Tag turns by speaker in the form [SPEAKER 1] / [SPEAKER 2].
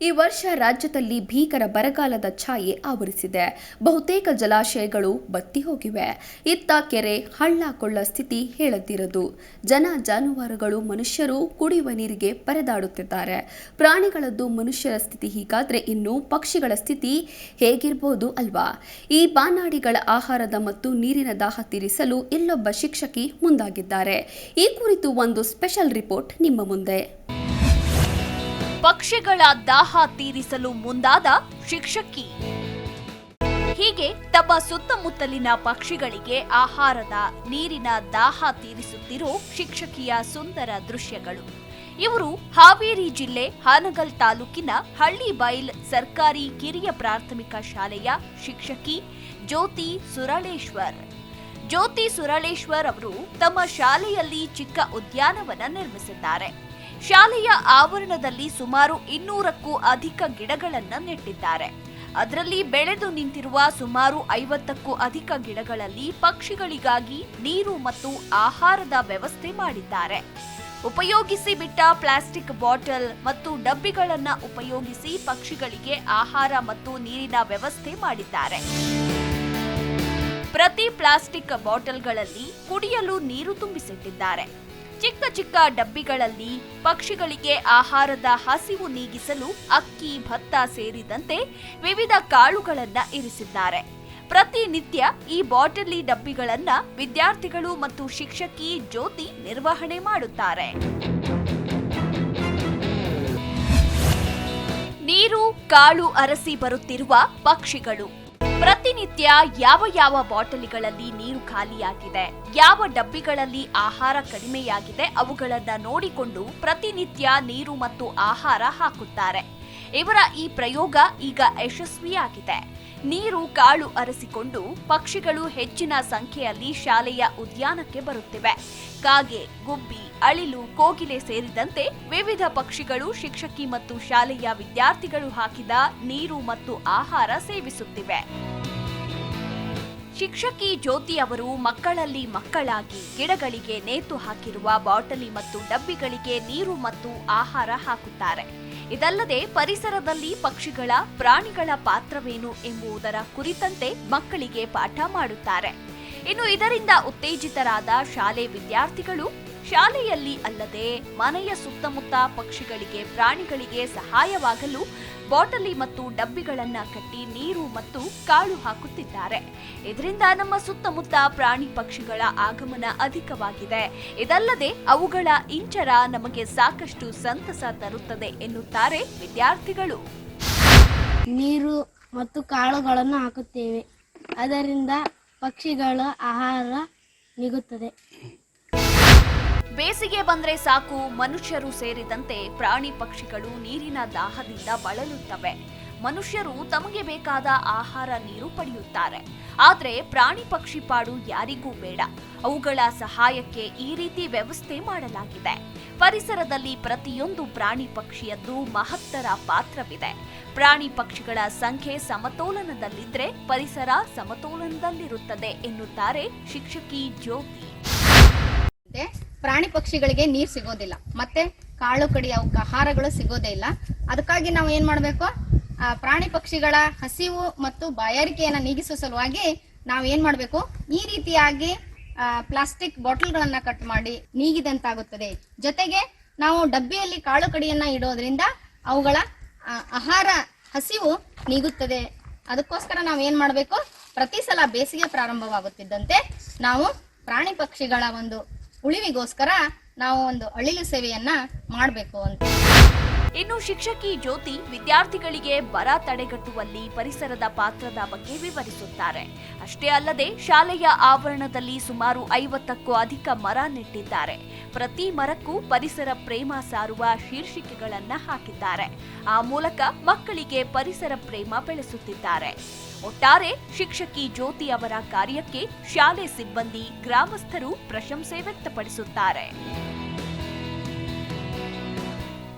[SPEAKER 1] ಈ ವರ್ಷ ರಾಜ್ಯದಲ್ಲಿ ಭೀಕರ ಬರಗಾಲದ ಛಾಯೆ ಆವರಿಸಿದೆ. ಬಹುತೇಕ ಜಲಾಶಯಗಳು ಬತ್ತಿ ಹೋಗಿವೆ. ಇತ್ತ ಕೆರೆ ಹಳ್ಳ ಕೊಳ್ಳ ಸ್ಥಿತಿ ಹೇಳದಿರದು. ಜನ ಜಾನುವಾರುಗಳು ಮನುಷ್ಯರು ಕುಡಿಯುವ ನೀರಿಗೆ ಪರದಾಡುತ್ತಿದ್ದಾರೆ. ಪ್ರಾಣಿಗಳದ್ದು ಮನುಷ್ಯರ ಸ್ಥಿತಿ ಹೀಗಾದ್ರೆ ಇನ್ನು ಪಕ್ಷಿಗಳ ಸ್ಥಿತಿ ಹೇಗಿರಬಹುದು ಅಲ್ವಾ? ಈ ಬಾನಾಡಿಗಳ ಆಹಾರದ ಮತ್ತು ನೀರಿನ ದಾಹ ತೀರಿಸಲು ಇಲ್ಲೊಬ್ಬ ಶಿಕ್ಷಕಿ ಮುಂದಾಗಿದ್ದಾರೆ. ಈ ಕುರಿತು ಒಂದು ಸ್ಪೆಷಲ್ ರಿಪೋರ್ಟ್ ನಿಮ್ಮ ಮುಂದೆ.
[SPEAKER 2] ಪಕ್ಷಿಗಳ ದಾಹ ತೀರಿಸಲು ಮುಂದಾದ ಶಿಕ್ಷಕಿ. ಹೀಗೆ ತಮ್ಮ ಸುತ್ತಮುತ್ತಲಿನ ಪಕ್ಷಿಗಳಿಗೆ ಆಹಾರದ ನೀರಿನ ದಾಹ ತೀರಿಸುತ್ತಿರೋ ಶಿಕ್ಷಕಿಯ ಸುಂದರ ದೃಶ್ಯಗಳು. ಇವರು ಹಾವೇರಿ ಜಿಲ್ಲೆ ಹಾನಗಲ್ ತಾಲೂಕಿನ ಹಳ್ಳಿಬೈಲ್ ಸರ್ಕಾರಿ ಕಿರಿಯ ಪ್ರಾಥಮಿಕ ಶಾಲೆಯ ಶಿಕ್ಷಕಿ ಜ್ಯೋತಿ ಸುರಳೇಶ್ವರ್. ಜ್ಯೋತಿ ಸುರಳೇಶ್ವರ್ ಅವರು ತಮ್ಮ ಶಾಲೆಯಲ್ಲಿ ಚಿಕ್ಕ ಉದ್ಯಾನವನ ನಿರ್ಮಿಸಿದ್ದಾರೆ. ಶಾಲೆಯ ಆವರಣದಲ್ಲಿ ಸುಮಾರು ಇನ್ನೂರಕ್ಕೂ ಅಧಿಕ ಗಿಡಗಳನ್ನ ನೆಟ್ಟಿದ್ದಾರೆ. ಅದರಲ್ಲಿ ಬೆಳೆದು ನಿಂತಿರುವ ಸುಮಾರು ಐವತ್ತಕ್ಕೂ ಅಧಿಕ ಗಿಡಗಳಲ್ಲಿ ಪಕ್ಷಿಗಳಿಗಾಗಿ ನೀರು ಮತ್ತು ಆಹಾರದ ವ್ಯವಸ್ಥೆ ಮಾಡಿದ್ದಾರೆ. ಉಪಯೋಗಿಸಿ ಬಿಟ್ಟ ಪ್ಲಾಸ್ಟಿಕ್ ಬಾಟಲ್ ಮತ್ತು ಡಬ್ಬಿಗಳನ್ನು ಉಪಯೋಗಿಸಿ ಪಕ್ಷಿಗಳಿಗೆ ಆಹಾರ ಮತ್ತು ನೀರಿನ ವ್ಯವಸ್ಥೆ ಮಾಡಿದ್ದಾರೆ. ಪ್ರತಿ ಪ್ಲಾಸ್ಟಿಕ್ ಬಾಟಲ್ಗಳಲ್ಲಿ ಕುಡಿಯಲು ನೀರು ತುಂಬಿಸಿಟ್ಟಿದ್ದಾರೆ. ಚಿಕ್ಕ ಚಿಕ್ಕ ಡಬ್ಬಿಗಳಲ್ಲಿ ಪಕ್ಷಿಗಳಿಗೆ ಆಹಾರದ ಹಸಿವು ನೀಗಿಸಲು ಅಕ್ಕಿ, ಭತ್ತ ಸೇರಿದಂತೆ ವಿವಿಧ ಕಾಳುಗಳನ್ನು ಇರಿಸಿದ್ದಾರೆ. ಪ್ರತಿನಿತ್ಯ ಈ ಬಾಟಲಿ ಡಬ್ಬಿಗಳನ್ನು ವಿದ್ಯಾರ್ಥಿಗಳು ಮತ್ತು ಶಿಕ್ಷಕಿ ಜ್ಯೋತಿ ನಿರ್ವಹಣೆ ಮಾಡುತ್ತಾರೆ. ನೀರು, ಕಾಳು ಅರಸಿ ಬರುತ್ತಿರುವ ಪಕ್ಷಿಗಳು. ಪ್ರತಿನಿತ್ಯ ಯಾವ ಯಾವ ಬಾಟಲಿಗಳಲ್ಲಿ ನೀರು ಖಾಲಿಯಾಗಿದೆ, ಯಾವ ಡಬ್ಬಿಗಳಲ್ಲಿ ಆಹಾರ ಕಡಿಮೆಯಾಗಿದೆ, ಅವುಗಳನ್ನ ನೋಡಿಕೊಂಡು ಪ್ರತಿನಿತ್ಯ ನೀರು ಮತ್ತು ಆಹಾರ ಹಾಕುತ್ತಾರೆ. ಇವರ ಈ ಪ್ರಯೋಗ ಈಗ ಯಶಸ್ವಿಯಾಗಿದೆ. ನೀರು ಕಾಳು ಅರಸಿಕೊಂಡು ಪಕ್ಷಿಗಳು ಹೆಚ್ಚಿನ ಸಂಖ್ಯೆಯಲ್ಲಿ ಶಾಲೆಯ ಉದ್ಯಾನಕ್ಕೆ ಬರುತ್ತಿವೆ. ಕಾಗೆ, ಗುಬ್ಬಿ, ಅಳಿಲು, ಕೋಗಿಲೆ ಸೇರಿದಂತೆ ವಿವಿಧ ಪಕ್ಷಿಗಳು ಶಿಕ್ಷಕಿ ಮತ್ತು ಶಾಲೆಯ ವಿದ್ಯಾರ್ಥಿಗಳು ಹಾಕಿದ ನೀರು ಮತ್ತು ಆಹಾರ ಸೇವಿಸುತ್ತಿವೆ. ಶಿಕ್ಷಕಿ ಜ್ಯೋತಿ ಅವರು ಮಕ್ಕಳಲ್ಲಿ ಮಕ್ಕಳಾಗಿ ಗಿಡಗಳಿಗೆ ನೇತು ಹಾಕಿರುವ ಬಾಟಲಿ ಮತ್ತು ಡಬ್ಬಿಗಳಿಗೆ ನೀರು ಮತ್ತು ಆಹಾರ ಹಾಕುತ್ತಾರೆ. ಇದಲ್ಲದೆ ಪರಿಸರದಲ್ಲಿ ಪಕ್ಷಿಗಳ, ಪ್ರಾಣಿಗಳ ಪಾತ್ರವೇನು ಎಂಬುದರ ಕುರಿತಂತೆ ಮಕ್ಕಳಿಗೆ ಪಾಠ ಮಾಡುತ್ತಾರೆ. ಇನ್ನು ಇದರಿಂದ ಉತ್ತೇಜಿತರಾದ ಶಾಲೆ ವಿದ್ಯಾರ್ಥಿಗಳು ಶಾಲೆಯಲ್ಲಿ ಅಲ್ಲದೆ ಮನೆಯ ಸುತ್ತಮುತ್ತ ಪಕ್ಷಿಗಳಿಗೆ, ಪ್ರಾಣಿಗಳಿಗೆ ಸಹಾಯವಾಗಲು ಬಾಟಲಿ ಮತ್ತು ಡಬ್ಬಿಗಳನ್ನ ಕಟ್ಟಿ ನೀರು ಮತ್ತು ಕಾಳು ಹಾಕುತ್ತಿದ್ದಾರೆ. ಇದರಿಂದ ನಮ್ಮ ಸುತ್ತಮುತ್ತ ಪ್ರಾಣಿ ಪಕ್ಷಿಗಳ ಆಗಮನ ಅಧಿಕವಾಗಿದೆ. ಇದಲ್ಲದೆ ಅವುಗಳ ಇಂಚರ ನಮಗೆ ಸಾಕಷ್ಟು ಸಂತಸ ತರುತ್ತದೆ ಎನ್ನುತ್ತಾರೆ ವಿದ್ಯಾರ್ಥಿಗಳು.
[SPEAKER 3] ನೀರು ಮತ್ತು ಕಾಳುಗಳನ್ನು ಹಾಕುತ್ತೇವೆ. ಅದರಿಂದ ಪಕ್ಷಿಗಳ ಆಹಾರ ನಿಗುತ್ತದೆ
[SPEAKER 2] ಬೇಸಿಗೆ ಬಂದ್ರೆ ಸಾಕು, ಮನುಷ್ಯರು ಸೇರಿದಂತೆ ಪ್ರಾಣಿ ಪಕ್ಷಿಗಳು ನೀರಿನ ದಾಹದಿಂದ ಬಳಲುತ್ತವೆ. ಮನುಷ್ಯರು ತಮಗೆ ಬೇಕಾದ ಆಹಾರ ನೀರು ಪಡೆಯುತ್ತಾರೆ. ಆದರೆ ಪ್ರಾಣಿ ಪಕ್ಷಿ ಪಾಡು ಯಾರಿಗೂ ಬೇಡ. ಅವುಗಳ ಸಹಾಯಕ್ಕೆ ಈ ರೀತಿ ವ್ಯವಸ್ಥೆ ಮಾಡಲಾಗಿದೆ. ಪರಿಸರದಲ್ಲಿ ಪ್ರತಿಯೊಂದು ಪ್ರಾಣಿ ಪಕ್ಷಿಯದ್ದು ಮಹತ್ತರ ಪಾತ್ರವಿದೆ. ಪ್ರಾಣಿ ಪಕ್ಷಿಗಳ ಸಂಖ್ಯೆ ಸಮತೋಲನದಲ್ಲಿದ್ರೆ ಪರಿಸರ ಸಮತೋಲನದಲ್ಲಿರುತ್ತದೆ ಎನ್ನುತ್ತಾರೆ ಶಿಕ್ಷಕಿ ಜ್ಯೋತಿ.
[SPEAKER 4] ಪ್ರಾಣಿ ಪಕ್ಷಿಗಳಿಗೆ ನೀರ್ ಸಿಗೋದಿಲ್ಲ. ಮತ್ತೆ ಕಾಳು ಕಡಿ ಅವಕ್ಕೆ ಆಹಾರಗಳು ಸಿಗೋದೇ ಇಲ್ಲ. ಅದಕ್ಕಾಗಿ ನಾವು ಏನ್ ಮಾಡ್ಬೇಕು? ಪ್ರಾಣಿ ಪಕ್ಷಿಗಳ ಹಸಿವು ಮತ್ತು ಬಾಯಾರಿಕೆಯನ್ನ ನೀಗಿಸುವ ಸಲುವಾಗಿ ನಾವು ಏನ್ ಮಾಡ್ಬೇಕು? ಈ ರೀತಿಯಾಗಿ ಪ್ಲಾಸ್ಟಿಕ್ ಬಾಟಲ್ಗಳನ್ನ ಕಟ್ ಮಾಡಿ ನೀಗಿದಂತಾಗುತ್ತದೆ. ಜೊತೆಗೆ ನಾವು ಡಬ್ಬಿಯಲ್ಲಿ ಕಾಳು ಕಡಿಯನ್ನ ಇಡೋದ್ರಿಂದ ಅವುಗಳ ಆಹಾರ ಹಸಿವು ನೀಗುತ್ತದೆ. ಅದಕ್ಕೋಸ್ಕರ ನಾವು ಏನ್ ಮಾಡ್ಬೇಕು? ಪ್ರತಿ ಸಲ ಬೇಸಿಗೆ ಪ್ರಾರಂಭವಾಗುತ್ತಿದ್ದಂತೆ ನಾವು ಪ್ರಾಣಿ ಪಕ್ಷಿಗಳ ಒಂದು ಉಳಿವಿಗೋಸ್ಕರ ನಾವು ಒಂದು ಅಳಿಲು ಸೇವೆಯನ್ನ ಮಾಡಬೇಕು ಅಂತ.
[SPEAKER 2] ಇನ್ನು ಶಿಕ್ಷಕಿ ಜ್ಯೋತಿ ವಿದ್ಯಾರ್ಥಿಗಳಿಗೆ ಬರ ತಡೆಗಟ್ಟುವಲ್ಲಿ ಪರಿಸರದ ಪಾತ್ರದ ಬಗ್ಗೆ ವಿವರಿಸುತ್ತಾರೆ. ಅಷ್ಟೇ ಅಲ್ಲದೆ ಶಾಲೆಯ ಆವರಣದಲ್ಲಿ ಸುಮಾರು ಐವತ್ತಕ್ಕೂ ಅಧಿಕ ಮರ ನೆಟ್ಟಿದ್ದಾರೆ. ಪ್ರತಿ ಮರಕ್ಕೂ ಪರಿಸರ ಪ್ರೇಮ ಸಾರುವ ಶೀರ್ಷಿಕೆಗಳನ್ನ ಹಾಕಿದ್ದಾರೆ. ಆ ಮೂಲಕ ಮಕ್ಕಳಿಗೆ ಪರಿಸರ ಪ್ರೇಮ ಬೆಳೆಸುತ್ತಿದ್ದಾರೆ. ಒಟ್ಟಾರೆ ಶಿಕ್ಷಕಿ ಜ್ಯೋತಿ ಅವರ ಕಾರ್ಯಕ್ಕೆ ಶಾಲೆ ಸಿಬ್ಬಂದಿ, ಗ್ರಾಮಸ್ಥರು ಪ್ರಶಂಸೆ ವ್ಯಕ್ತಪಡಿಸುತ್ತಾರೆ.